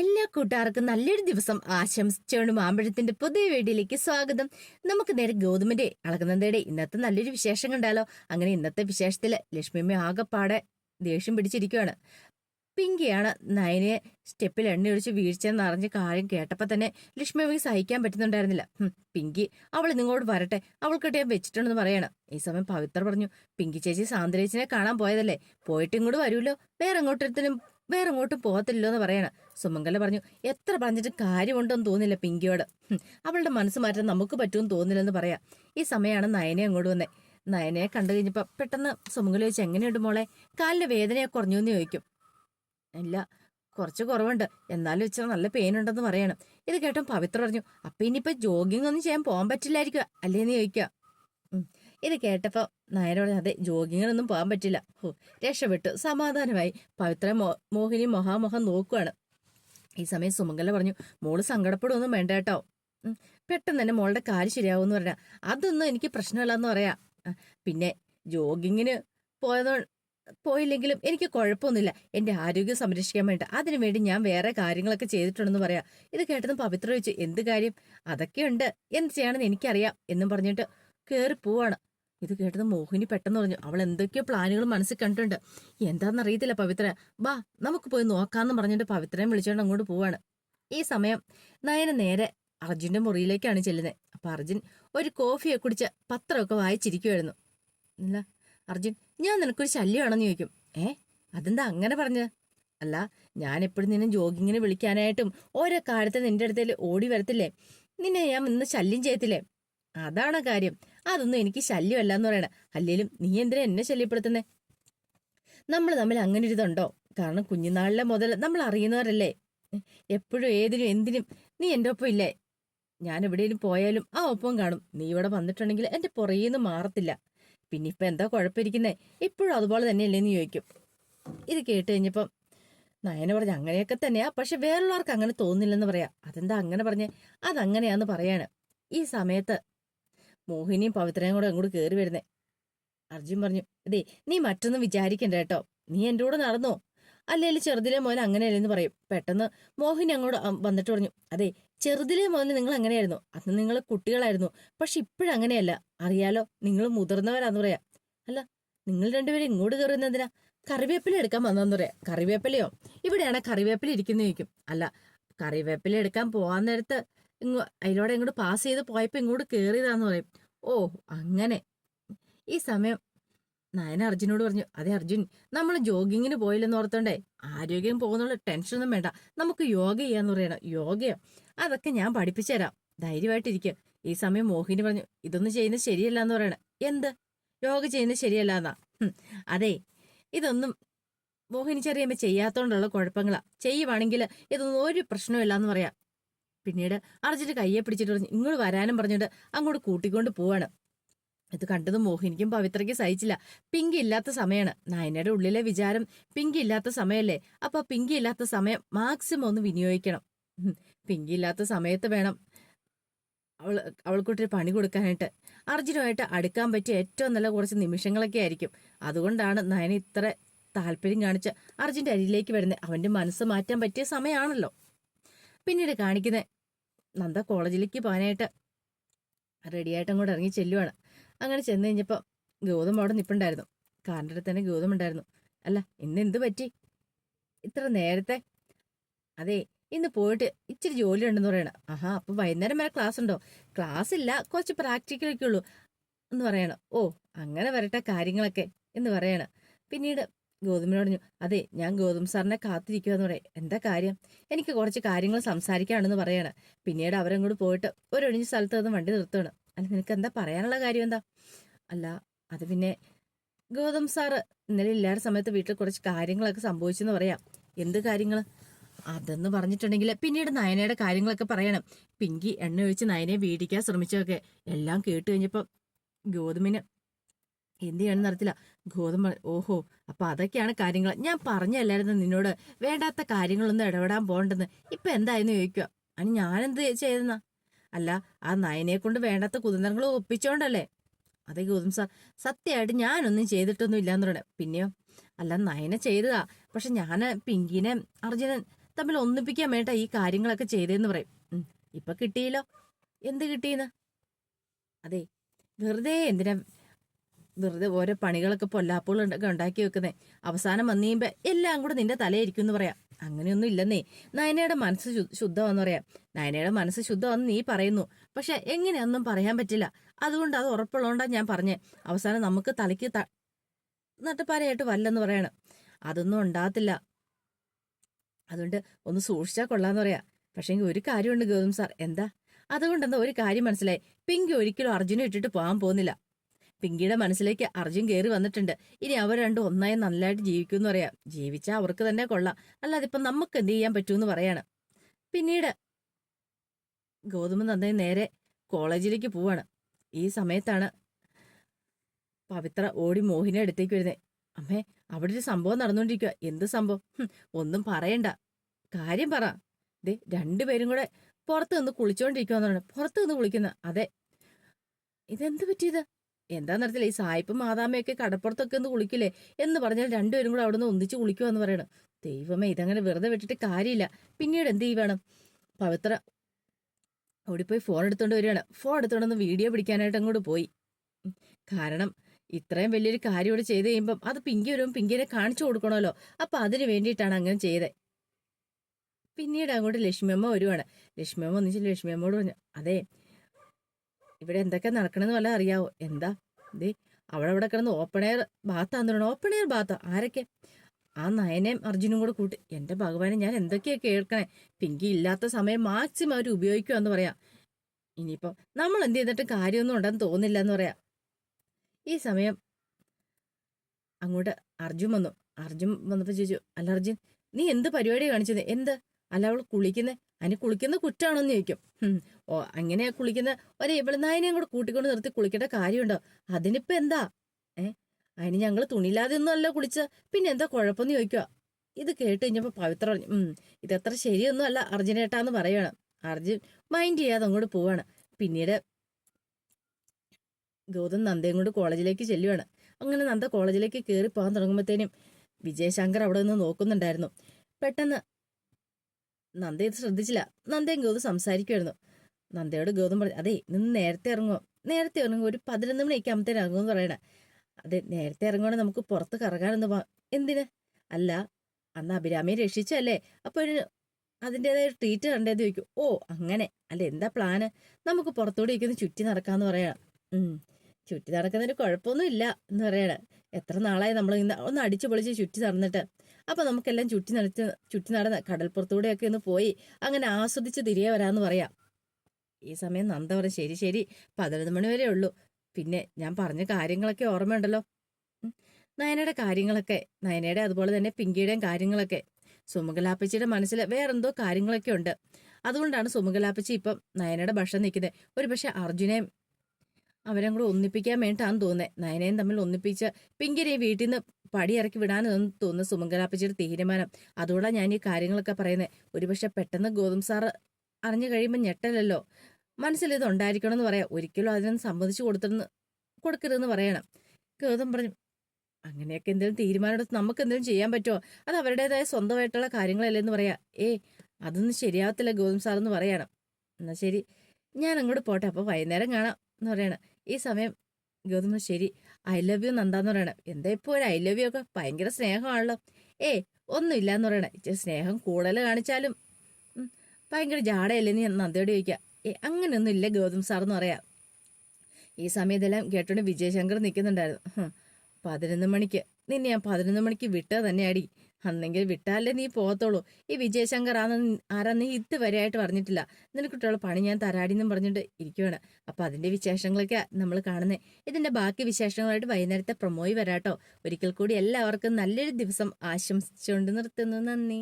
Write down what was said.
എല്ലാ കൂട്ടുകാർക്കും നല്ലൊരു ദിവസം ആശംസിച്ചോണ്ട് മാമ്പഴത്തിന്റെ പുതിയ വീഡിയോയിലേക്ക് സ്വാഗതം. നമുക്ക് നേരെ ഗോതമ്പിന്റെ അളകുന്നതയുടെ ഇന്നത്തെ നല്ലൊരു വിശേഷം കണ്ടാലോ അങ്ങനെ ഇന്നത്തെ വിശേഷത്തിൽ ലക്ഷ്മിയമ്മ ആകെപ്പാടെ ദേഷ്യം പിടിച്ചിരിക്കുകയാണ് പിങ്കിയാണ് നയനെ സ്റ്റെപ്പിൽ എണ്ണ ഒഴിച്ച് വീഴ്ചയെന്ന് കാര്യം കേട്ടപ്പോ തന്നെ ലക്ഷ്മിയമ്മയ്ക്ക് സഹിക്കാൻ പറ്റുന്നുണ്ടായിരുന്നില്ല. പിങ്കി അവൾ നിങ്ങോട് വരട്ടെ. അവൾക്കിട്ട് ഞാൻ വെച്ചിട്ടുണ്ടെന്ന് പറയണം. ഈ സമയം പവിത്ര പറഞ്ഞു പിങ്കി ചേച്ചി സാന്ദ്രേച്ചിനെ കാണാൻ പോയതല്ലേ? പോയിട്ട് ഇങ്ങോട്ട് വരുമല്ലോ. വേറെ എങ്ങോട്ടത്തിനും വേറെ എങ്ങോട്ടും പോകത്തില്ലോ എന്ന് പറയണം. സുമംഗല പറഞ്ഞു എത്ര പറഞ്ഞിട്ട് കാര്യമുണ്ടെന്ന് തോന്നില്ല പിങ്കിയോട്. അവളുടെ മനസ്സ് മാറ്റാൻ നമുക്ക് പറ്റുമെന്ന് തോന്നില്ലെന്ന് പറയാം. ഈ സമയമാണ് നയനെ അങ്ങോട്ട് വന്നേ. നയനയെ കണ്ടു കഴിഞ്ഞപ്പോൾ പെട്ടെന്ന് സുമംഗല ചോദിച്ചു എങ്ങനെയുണ്ട് മോളെ? കാലിലെ വേദനയൊക്കെ കുറഞ്ഞു എന്ന് ചോദിക്കും. ഇല്ല കുറച്ച് കുറവുണ്ട്. എന്നാലും ഇച്ചിരി നല്ല പെയിൻ ഉണ്ടെന്ന് പറയണം. ഇത് കേട്ടോ പവിത്ര പറഞ്ഞു അപ്പൊ ഇനിയിപ്പോ ജോഗിങ് ഒന്നും ചെയ്യാൻ പോകാൻ പറ്റില്ലായിരിക്കുക അല്ലേന്ന് ചോദിക്കുക. ഇത് കേട്ടപ്പോ നായരോട് അതെ ജോഗിങ്ങിനൊന്നും പോകാൻ പറ്റില്ല. ഹോ രക്ഷപ്പെട്ടു. സമാധാനമായി. പവിത്ര മോ മോഹിനി മൊഹാമൊഹം നോക്കുവാണ്. ഈ സമയം സുമംഗല പറഞ്ഞു മോൾ സങ്കടപ്പെടുമൊന്നും വേണ്ട കേട്ടോ. പെട്ടെന്ന് തന്നെ മോളുടെ കാൽ ശരിയാവുമെന്ന് പറഞ്ഞ അതൊന്നും എനിക്ക് പ്രശ്നമില്ലെന്ന് പറയാ. പിന്നെ ജോഗിങ്ങിന് പോയതോ പോയില്ലെങ്കിലും എനിക്ക് കുഴപ്പമൊന്നുമില്ല. എന്റെ ആരോഗ്യം സംരക്ഷിക്കാൻ വേണ്ടി അതിനു വേണ്ടി ഞാൻ വേറെ കാര്യങ്ങളൊക്കെ ചെയ്തിട്ടുണ്ടെന്ന് പറയാം. ഇത് കേട്ടതും പവിത്ര ചോദിച്ചു എന്ത് കാര്യം? അതൊക്കെയുണ്ട് എന്ത് ചെയ്യണമെന്ന് എനിക്കറിയാം. എന്നും പറഞ്ഞിട്ട് കേറി പോവാണ് ഇത് കേട്ടത് മോഹിനി പെട്ടെന്ന് പറഞ്ഞു അവൾ എന്തൊക്കെയോ പ്ലാനുകൾ മനസ്സിൽ കണ്ടിട്ടുണ്ട്. എന്താണെന്ന് അറിയത്തില്ല പവിത്ര ബാ നമുക്ക് പോയി നോക്കാന്ന് പറഞ്ഞിട്ട് പവിത്രനെ വിളിച്ചോണ്ട് അങ്ങോട്ട് പോവാണ്. ഈ സമയം നയന നേരെ അർജുന്റെ മുറിയിലേക്കാണ് ചെല്ലുന്നത് അപ്പൊ അർജുൻ ഒരു കോഫിയെ കുടിച്ച് പത്രമൊക്കെ വായിച്ചിരിക്കുമായിരുന്നു ഇല്ല അർജുൻ ഞാൻ നിനക്കൊരു ശല്യമാണെന്ന് ചോദിക്കും. ഏ? അതെന്താ അങ്ങനെ പറഞ്ഞത് അല്ല ഞാൻ എപ്പോഴും നിന്നെ ജോഗിങ്ങിന് വിളിക്കാനായിട്ടും ഓരോ കാര്യത്തെ നിന്റെ അടുത്തേൽ ഓടി വരത്തില്ലേ? നിന്നെ ഞാൻ ഇന്ന് ശല്യം ചെയ്യത്തില്ലേ? അതാണ് കാര്യം. അതൊന്നും എനിക്ക് ശല്യമല്ല എന്ന് പറയണ അല്ലേലും നീ എന്തിനാ എന്നെ ശല്യപ്പെടുത്തുന്നേ? നമ്മൾ തമ്മിൽ അങ്ങനെ ഒരു ഇതുണ്ടോ? കാരണം കുഞ്ഞുനാളിലെ മുതൽ നമ്മൾ അറിയുന്നവരല്ലേ? എപ്പോഴും ഏതിനും എന്തിനും. നീ എന്റെ ഒപ്പം ഇല്ലേ? ഞാൻ എവിടെയെങ്കിലും പോയാലും ആ ഒപ്പം കാണും. നീ ഇവിടെ വന്നിട്ടുണ്ടെങ്കിൽ എന്റെ പുറകേന്ന് മാറത്തില്ല. പിന്നെ ഇപ്പൊ എന്താ കുഴപ്പമിരിക്കുന്നേ? ഇപ്പോഴും അതുപോലെ തന്നെയല്ലേ എന്ന് ചോദിക്കും. ഇത് കേട്ട് കഴിഞ്ഞപ്പം നയന പറഞ്ഞ അങ്ങനെയൊക്കെ തന്നെയാ. പക്ഷെ വേറുള്ളവർക്ക് അങ്ങനെ തോന്നില്ലെന്ന് പറയാ. അതെന്താ അങ്ങനെ പറഞ്ഞേ? അതങ്ങനെയാന്ന് പറയാണ്. ഈ സമയത്ത് മോഹിനിയും പവിത്രയും കൂടെ അങ്ങോട്ട് കയറി വരുന്നേ. അർജുൻ പറഞ്ഞു അതെ നീ മറ്റൊന്നും വിചാരിക്കണ്ട കേട്ടോ. നീ എന്റെ കൂടെ നടന്നോ? അല്ലെങ്കിൽ ചെറുതിലെ മോൻ അങ്ങനെയല്ലെന്ന് പറയും. പെട്ടെന്ന് മോഹിനി അങ്ങോട്ട് വന്നിട്ട് പറഞ്ഞു അതെ ചെറുതിലെ മുതൽ നിങ്ങൾ അങ്ങനെയായിരുന്നു. അന്ന് നിങ്ങൾ കുട്ടികളായിരുന്നു. പക്ഷെ ഇപ്പോഴങ്ങനെയല്ല അറിയാലോ നിങ്ങൾ മുതിർന്നവരാന്ന് പറയാ. അല്ല നിങ്ങൾ രണ്ടുപേരും ഇങ്ങോട്ട് കയറുന്നതിനാ കറിവേപ്പില എടുക്കാൻ വന്നെന്ന് പറയാ. കറിവേപ്പിലയോ? ഇവിടെയാണ് കറിവേപ്പില ഇരിക്കുന്ന ചോദിക്കും അല്ല കറിവേപ്പില എടുക്കാൻ പോവാൻ നേരത്ത് ഇങ്ങോ അതിലൂടെ ഇങ്ങോട്ട് പാസ് ചെയ്ത് പോയപ്പോൾ ഇങ്ങോട്ട് കയറിയതാന്ന് പറയും. ഓ അങ്ങനെ. ഈ സമയം നയന അർജുനോട് പറഞ്ഞു അതെ അർജുൻ നമ്മൾ ജോഗിങ്ങിന് പോയില്ലെന്ന് ഓർത്തോണ്ടേ ആരോഗ്യം പോകുന്നുള്ള ടെൻഷനൊന്നും വേണ്ട നമുക്ക് യോഗ ചെയ്യാന്ന് പറയണം യോഗയോ? അതൊക്കെ ഞാൻ പഠിപ്പിച്ചു തരാം ധൈര്യമായിട്ടിരിക്കുക ഈ സമയം മോഹിനി പറഞ്ഞു ഇതൊന്നും ചെയ്യുന്നത് ശരിയല്ല എന്ന് പറയണ. എന്ത്? യോഗ ചെയ്യുന്നത് ശരിയല്ല എന്നാ അതെ ഇതൊന്നും മോഹിനി ചെറിയമ്മ ചെയ്യാത്തോണ്ടുള്ള കുഴപ്പങ്ങളാ. ചെയ്യുവാണെങ്കിൽ ഇതൊന്നും ഒരു പ്രശ്നമില്ല എന്ന് പറയാം. പിന്നീട് അർജുന്റെ കയ്യെ പിടിച്ചിട്ട് പറഞ്ഞു ഇങ്ങോട്ട് വരാനും പറഞ്ഞിട്ട് അങ്ങോട്ട് കൂട്ടിക്കൊണ്ട് പോവാണ്. ഇത് കണ്ടതും മോഹിനിക്കും പവിത്രയ്ക്ക് സഹിച്ചില്ല. പിങ്ക് ഇല്ലാത്ത സമയമാണ് നയനയുടെ ഉള്ളിലെ വിചാരം പിങ്ക് ഇല്ലാത്ത സമയമല്ലേ അപ്പൊ പിങ്കി ഇല്ലാത്ത സമയം മാക്സിമം ഒന്ന് വിനിയോഗിക്കണം. പിങ്ക് ഇല്ലാത്ത സമയത്ത് വേണം അവൾ അവൾക്കൊട്ടൊരു പണി കൊടുക്കാനായിട്ട്. അർജുനുമായിട്ട് അടുക്കാൻ പറ്റിയ ഏറ്റവും നല്ല കുറച്ച് നിമിഷങ്ങളൊക്കെ ആയിരിക്കും. അതുകൊണ്ടാണ് നയന ഇത്ര താല്പര്യം കാണിച്ച് അർജുന്റെ അരിയിലേക്ക് വരുന്നത്. അവന്റെ മനസ്സ് മാറ്റാൻ പറ്റിയ സമയമാണല്ലോ പിന്നീട് കാണിക്കുന്നത് നന്ദ കോളേജിലേക്ക് പോകാനായിട്ട് റെഡിയായിട്ട് അങ്ങോട്ട് ഇറങ്ങി ചെല്ലുവാണ്. അങ്ങനെ ചെന്ന് കഴിഞ്ഞപ്പോൾ ഗൗതം അവിടെ നിപ്പുണ്ടായിരുന്നു. കാറിന്റെ അടുത്ത് തന്നെ ഗൗതം ഉണ്ടായിരുന്നു. അല്ല ഇന്ന് എന്ത് പറ്റി? ഇത്ര നേരത്തെ? അതെ ഇന്ന് പോയിട്ട് ഇച്ചിരി ജോലി ഉണ്ടെന്ന് പറയണം. ആഹാ അപ്പോൾ വൈകുന്നേരം വരെ ക്ലാസ് ഉണ്ടോ? ക്ലാസ് ഇല്ല കുറച്ച് പ്രാക്ടിക്കലൊക്കെ ഉള്ളൂ എന്ന് പറയണം. ഓ അങ്ങനെ വരട്ടെ കാര്യങ്ങളൊക്കെ എന്ന് പറയണം. പിന്നീട് ഗൗതമിനോട് പറഞ്ഞു അതെ ഞാൻ ഗോതമ്പ് സാറിനെ കാത്തിരിക്കുക എന്ന് പറയും. എന്താ കാര്യം? എനിക്ക് കുറച്ച് കാര്യങ്ങൾ സംസാരിക്കാണെന്ന് പറയണം. പിന്നീട് അവരങ്ങോട്ട് പോയിട്ട് ഒരൊഴിഞ്ഞ സ്ഥലത്ത് നിന്ന് വണ്ടി നിർത്തുകയാണ് അല്ല നിനക്ക് എന്താ പറയാനുള്ള കാര്യം എന്താ? അല്ല അത് പിന്നെ ഗോതം സാറ് ഇന്നലെ ഇല്ലാത്ത സമയത്ത് വീട്ടിൽ കുറച്ച് കാര്യങ്ങളൊക്കെ സംഭവിച്ചെന്ന് പറയാം. എന്ത് കാര്യങ്ങൾ അതെന്ന് പറഞ്ഞിട്ടുണ്ടെങ്കിൽ പിന്നീട് നയനയുടെ കാര്യങ്ങളൊക്കെ പറയണം. പിങ്കി എണ്ണ ഒഴിച്ച് നയനയെ വീടിക്കാൻ ശ്രമിച്ചതൊക്കെ എല്ലാം കേട്ട് കഴിഞ്ഞപ്പോൾ ഗോതമ്പിന് എന്ത് ചെയ്യണമെന്ന് അറിയത്തില്ല. ഗോതമ്പ് ഓഹോ അപ്പൊ അതൊക്കെയാണ് കാര്യങ്ങൾ. ഞാൻ പറഞ്ഞല്ലായിരുന്നു നിന്നോട് വേണ്ടാത്ത കാര്യങ്ങളൊന്നും ഇടപെടാൻ പോകണ്ടെന്ന്. ഇപ്പൊ എന്തായെന്ന് ചോദിക്കുക അനി ഞാനെന്ത് ചെയ്തെന്ന? അല്ല ആ നയനെ കൊണ്ട് വേണ്ടാത്ത കുതന്ത്രങ്ങൾ ഒപ്പിച്ചോണ്ടല്ലേ? അതെ ഗൗതം സാർ സത്യമായിട്ട് ഞാനൊന്നും ചെയ്തിട്ടൊന്നും ഇല്ലാന്ന് പറയണേ. പിന്നെയോ? അല്ല നയന ചെയ്തതാ. പക്ഷെ ഞാൻ പിങ്കിനെ അർജുനൻ തമ്മിൽ ഒന്നിപ്പിക്കാൻ വേണ്ട ഈ കാര്യങ്ങളൊക്കെ ചെയ്തേന്ന് പറയും. ഇപ്പൊ കിട്ടിയല്ലോ. എന്ത് കിട്ടിയെന്ന്? അതെ വെറുതെ എന്തിനാ വെറുതെ ഓരോ പണികളൊക്കെ പൊല്ലാപ്പുകളൊക്കെ ഉണ്ടാക്കി വെക്കുന്നേ. അവസാനം വന്നു കഴിയുമ്പോ എല്ലാം കൂടെ നിന്റെ തലയിരിക്കും എന്ന് പറയാം. അങ്ങനെയൊന്നും ഇല്ലെന്നേ. നയനയുടെ മനസ്സ് ശുദ്ധമാന്ന് പറയാം. നയനയുടെ മനസ്സ് ശുദ്ധമാണെന്ന് നീ പറയുന്നു. പക്ഷെ എങ്ങനെയൊന്നും പറയാൻ പറ്റില്ല. അതുകൊണ്ട് അത് ഉറപ്പുള്ളതുകൊണ്ടാ ഞാൻ പറഞ്ഞേ. അവസാനം നമുക്ക് തലയ്ക്ക് ത നട്ടപ്പാരയായിട്ട് വല്ലെന്ന് പറയണം. അതൊന്നും ഉണ്ടാകത്തില്ല. അതുകൊണ്ട് ഒന്ന് സൂക്ഷിച്ചാൽ കൊള്ളാന്ന് പറയാ. പക്ഷെ ഒരു കാര്യമുണ്ട് ഗൗതം സാർ. എന്താ? അതുകൊണ്ടെന്താ ഒരു കാര്യം മനസ്സിലായി. പിങ്കി ഒരിക്കലും അർജുനെ ഇട്ടിട്ട് പോകാൻ പോകുന്നില്ല. പിങ്കിയുടെ മനസ്സിലേക്ക് അർജുൻ കയറി വന്നിട്ടുണ്ട്. ഇനി അവർ രണ്ടും ഒന്നായി നല്ലതായിട്ട് ജീവിക്കും എന്ന് പറയാം. ജീവിച്ചാൽ അവർക്ക് തന്നെ കൊള്ളാം. അല്ലാതെ ഇപ്പം നമുക്ക് എന്ത് ചെയ്യാൻ പറ്റുമെന്ന് പറയാണ്. പിന്നീട് ഗൗതമ നന്ദി നേരെ കോളേജിലേക്ക് പോവാണ്. ഈ സമയത്താണ് പവിത്ര ഓടി മോഹിനെ അടുത്തേക്ക് വരുന്നത് അമ്മേ അവിടെ ഒരു സംഭവം നടന്നുകൊണ്ടിരിക്കുക എന്ത് സംഭവം? ഒന്നും പറയണ്ട. കാര്യം പറ. ദേ രണ്ടുപേരും കൂടെ പുറത്ത് നിന്ന് കുളിച്ചോണ്ടിരിക്കുവാന്നാണ്. പുറത്ത് നിന്ന് കുളിക്കുന്ന. അതെ. ഇതെന്ത് പറ്റിയത്? എന്താന്നറിയത്തില്ല ഈ സായിപ്പും മാതാമയൊക്കെ കടപ്പുറത്തൊക്കെ ഒന്ന് കുളിക്കില്ലേ? എന്ന് പറഞ്ഞാൽ രണ്ടുപേരും കൂടെ അവിടെ നിന്ന് ഒന്നിച്ച് കുളിക്കുവാന്ന് പറയണം. ദൈവമേ ഇതങ്ങനെ വെറുതെ വിട്ടിട്ട് കാര്യമില്ല. പിന്നീട് എന്ത് ചെയ്യണം പവിത്ര ഓടിപ്പോയി ഫോൺ എടുത്തോണ്ട് വരികയാണ്. ഫോൺ എടുത്തോണ്ടൊന്ന് വീഡിയോ പിടിക്കാനായിട്ട് അങ്ങോട്ട് പോയി. കാരണം ഇത്രയും വലിയൊരു കാര്യം ഇവിടെ ചെയ്ത് കഴിയുമ്പം അത് പിങ്കി വരുമ്പോൾ പിങ്കിനെ കാണിച്ചു കൊടുക്കണമല്ലോ. അപ്പൊ അതിന് വേണ്ടിയിട്ടാണ് അങ്ങനെ ചെയ്തത് പിന്നീട് അങ്ങോട്ട് ലക്ഷ്മിയമ്മ വരുവാണ്. ലക്ഷ്മിയമ്മ ഒന്നിച്ച് ലക്ഷ്മിയമ്മോട് പറഞ്ഞു അതെ ഇവിടെ എന്തൊക്കെ നടക്കണമെന്ന് വല്ല അറിയാവോ? എന്താ? ദേ അവിടെ അവിടെ കിടന്ന് ഓപ്പൺ എയർ ബാത്താന്ന് പറയണം ഓപ്പൺ എയർ ബാത്ത ആരൊക്കെ? ആ നയനയും അർജുനും കൂടെ കൂട്ടി. എന്റെ ഭഗവാനെ ഞാൻ എന്തൊക്കെയാ കേൾക്കണേ? പിങ്കി ഇല്ലാത്ത സമയം മാക്സിമം അവർ ഉപയോഗിക്കുക എന്ന് പറയാം. ഇനിയിപ്പം നമ്മൾ എന്ത് ചെയ്തിട്ട് കാര്യമൊന്നും ഉണ്ടെന്ന് തോന്നില്ല എന്ന് പറയാം. ഈ സമയം അങ്ങോട്ട് അർജുൻ വന്നു. അർജുൻ വന്നപ്പോൾ ചോദിച്ചു അല്ല അർജുൻ നീ എന്ത് പരിപാടി കാണിച്ചത്? എന്ത്? അല്ല അവൾ കുളിക്കുന്ന? അതിന് കുളിക്കുന്ന കുറ്റാണോന്ന് ചോദിക്കും. ഓ അങ്ങനെ കുളിക്കുന്ന ഒരു ഇവളനായനെയും കൂടെ കൂട്ടിക്കൊണ്ട് നിർത്തി കുളിക്കേണ്ട കാര്യമുണ്ടോ? അതിനിപ്പോ എന്താ? ഏ? അതിന് ഞങ്ങൾ തുണിയില്ലാതെ ഒന്നും അല്ല കുളിച്ച പിന്നെ എന്താ കുഴപ്പമെന്ന് ചോദിക്കുക ഇത് കേട്ട് കഴിഞ്ഞപ്പോ പവിത്ര പറഞ്ഞു ഉം ഇതത്ര ശരിയൊന്നും അല്ല അർജുനേട്ടാന്ന് പറയണം. അർജുൻ മൈൻഡ് ചെയ്യാതെ അങ്ങോട്ട് പോവാണ്. പിന്നീട് ഗൗതം നന്ദയും കൊണ്ട് കോളേജിലേക്ക് ചെല്ലുവാണ്. അങ്ങനെ നന്ദ കോളേജിലേക്ക് കയറി പോകാൻ തുടങ്ങുമ്പോഴത്തേനും വിജയശങ്കർ അവിടെ നിന്ന് നോക്കുന്നുണ്ടായിരുന്നു. പെട്ടെന്ന് നന്ദ ഇത് ശ്രദ്ധിച്ചില്ല. നന്ദയും ഗൗതം സംസാരിക്കുമായിരുന്നു നന്ദയോട് ഗൗതം പറഞ്ഞു അതെ നിന്ന് നേരത്തെ ഇറങ്ങുമോ നേരത്തെ ഇറങ്ങും ഒരു പതിനൊന്ന് മണിയൊക്കെ ആകുമ്പത്തേനും ഇറങ്ങുമെന്ന് പറയണേ. അതെ നേരത്തെ ഇറങ്ങുവാണെങ്കിൽ നമുക്ക് പുറത്ത് കറങ്ങാനൊന്ന് പോവാം. എന്തിന്? അല്ല അന്ന് അഭിരാമിയെ രക്ഷിച്ചല്ലേ അപ്പൊ ഒരു അതിന്റെതായ ട്രീറ്റ് കണ്ടേന്ന് ചോദിക്കും. ഓ അങ്ങനെ. അല്ല എന്താ പ്ലാന് നമുക്ക് പുറത്തൂടെ ഇരിക്കുന്ന ചുറ്റി നടക്കാന്ന് പറയണം. ചുറ്റി നടക്കുന്നതിന് കുഴപ്പമൊന്നും ഇല്ല എന്ന് പറയണ. എത്ര നാളായി നമ്മൾ ഇന്ന് ഒന്ന് അടിച്ചു പൊളിച്ച് ചുറ്റി നടന്നിട്ട്. അപ്പൊ നമുക്കെല്ലാം ചുറ്റി നടത്തി ചുറ്റി നടന്ന് കടൽപ്പുറത്തൂടെയൊക്കെ ഒന്ന് പോയി അങ്ങനെ ആസ്വദിച്ച് തിരികെ വരാമെന്ന് പറയാം. ഈ സമയം നന്ദ പറഞ്ഞു ശരി ശരി പതിനൊന്ന് മണി വരെ ഉള്ളൂ. പിന്നെ ഞാൻ പറഞ്ഞ കാര്യങ്ങളൊക്കെ ഓർമ്മയുണ്ടല്ലോ. നയനയുടെ കാര്യങ്ങളൊക്കെ നയനയുടെ അതുപോലെ തന്നെ പിങ്കിയുടെയും കാര്യങ്ങളൊക്കെ. സുമുഖലാപ്പച്ചിയുടെ മനസ്സിൽ വേറെന്തോ കാര്യങ്ങളൊക്കെ ഉണ്ട്. അതുകൊണ്ടാണ് സുമുഖലാപ്പച്ചി ഇപ്പം നയനയുടെ ഭക്ഷണം നിൽക്കുന്നത്. ഒരു പക്ഷെ അർജുനെയും അവരും കൂടെ ഒന്നിപ്പിക്കാൻ വേണ്ടിയിട്ടാണ് തോന്നുന്നത് നയനയും തമ്മിൽ ഒന്നിപ്പിച്ച് പിങ്കിരി വീട്ടിൽ നിന്ന് പടിയിറക്കി വിടാനെന്ന് തോന്നുന്നു സുമംഗലാപ്പച്ചിയുടെ തീരുമാനം. അതുകൊണ്ടാണ് ഞാൻ ഈ കാര്യങ്ങളൊക്കെ പറയുന്നത് ഒരുപക്ഷെ പെട്ടെന്ന് ഗോതം സാറ് അറിഞ്ഞു കഴിയുമ്പോൾ ഞെട്ടലല്ലോ. മനസ്സിൽ ഇത് ഉണ്ടായിരിക്കണം എന്ന് പറയാം. ഒരിക്കലും അതിനൊന്നും സമ്മതിച്ചു കൊടുത്തെന്ന് കൊടുക്കരുതെന്ന് പറയണം. ഗൗതം പറഞ്ഞു അങ്ങനെയൊക്കെ എന്തെങ്കിലും തീരുമാനമെടുത്ത് നമുക്ക് എന്തെങ്കിലും ചെയ്യാൻ പറ്റുമോ? അത് അവരുടേതായ സ്വന്തമായിട്ടുള്ള കാര്യങ്ങളല്ലേ എന്ന് പറയാം. ഏ അതൊന്നും ശരിയാവത്തില്ല ഗോതം സാർ എന്ന് പറയണം. എന്നാൽ ശരി ഞാൻ അങ്ങോട്ട് പോട്ടെ. അപ്പോൾ വൈകുന്നേരം കാണാം എന്ന് പറയണം. ഈ സമയം ഗൗതമ ശരി ഐ ലവ് യു നന്ദാന്ന് പറയണം. എന്താ ഇപ്പോൾ ഒരു ഐ ലവ് യു ഒക്കെ? ഭയങ്കര സ്നേഹമാണല്ലോ. ഏ ഒന്നുമില്ല എന്ന് പറയണം. ഇച്ചിരി സ്നേഹം കൂടുതൽ കാണിച്ചാലും ഭയങ്കര ജാടയല്ലേ നീ? നന്ദയോട് ചോദിക്കുക ഏ അങ്ങനെയൊന്നും ഇല്ല ഗൗതം സാർ എന്ന് പറയാം. ഈ സമയത്തെല്ലാം കേട്ടോണ്ട് വിജയശങ്കർ നിൽക്കുന്നുണ്ടായിരുന്നു പതിനൊന്ന് മണിക്ക്. നിന്നെ ഞാൻ പതിനൊന്ന് മണിക്ക് വിട്ടത് തന്നെയാടി. അന്നെങ്കിൽ വിട്ടാലേ നീ പോകത്തോളൂ ഈ വിജയശങ്കർ ആന്ന് ആരാന്ന് നീ ഇതുവരെയായിട്ട് പറഞ്ഞിട്ടില്ല. നിനക്കിട്ടുള്ള പണി ഞാൻ തരാടിന്നും പറഞ്ഞിട്ട് ഇരിക്കുവാണ്. അപ്പൊ അതിന്റെ വിശേഷങ്ങളൊക്കെ നമ്മൾ കാണുന്നത് ഇതിന്റെ ബാക്കി വിശേഷങ്ങളായിട്ട് വൈകുന്നേരത്തെ പ്രൊമോയി വരാട്ടോ. ഒരിക്കൽ കൂടി എല്ലാവർക്കും നല്ലൊരു ദിവസം ആശംസിച്ചുകൊണ്ട് നിർത്തുന്നു. നന്ദി.